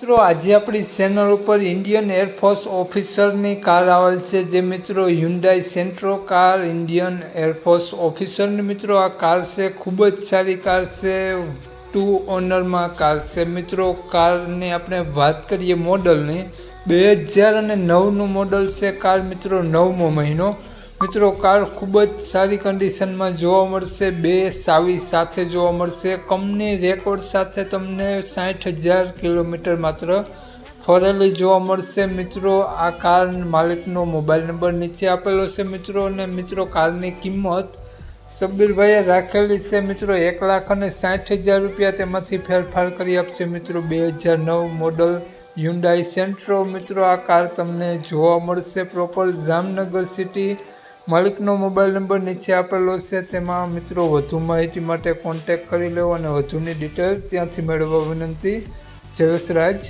મિત્રો, આજે આપણી ચેનલ ઉપર ઇન્ડિયન એરફોર્સ ઓફિસરની કાર આવેલ છે. જે મિત્રો Hyundai Santro car Indian air force ઓફિસરની મિત્રો, આ કાર છે. ખૂબ જ સારી કાર છે. ટુ ઓનરમાં કાર છે. મિત્રો કારની આપણે વાત કરીએ મોડલની બે હજાર અને નવનું મોડલ છે કાર મિત્રો, નવમો મહિનો. મિત્રો કાર ખૂબ જ સારી કન્ડિશનમાં જોવા મળશે. બે સાવી સાથે જોવા મળશે. કંપની રેકોર્ડ સાથે તમને સાઠ હજાર કિલોમીટર માત્ર ફરેલી જોવા મળશે. મિત્રો, આ કાર માલિકનો મોબાઈલ નંબર નીચે આપેલો છે, મિત્રો. અને મિત્રો, કારની કિંમત સબ્બીરભાઈએ રાખેલી છે. મિત્રો, એક લાખ અને સાઠ હજાર રૂપિયા તેમાંથી ફેરફાર કરી આપશે. મિત્રો, બે હજાર નવ મોડલ હ્યુન્ડાઈ સેન્ટ્રો મિત્રો, આ કાર તમને જોવા મળશે. પ્રોપર જામનગર સિટી માલિકનો મોબાઈલ નંબર નીચે આપેલો છે, તેમાં મિત્રો વધુ માહિતી માટે કોન્ટેક કરી લેવો અને વધુની ડિટેલ ત્યાંથી મેળવવા વિનંતી. જયેશ રાજ.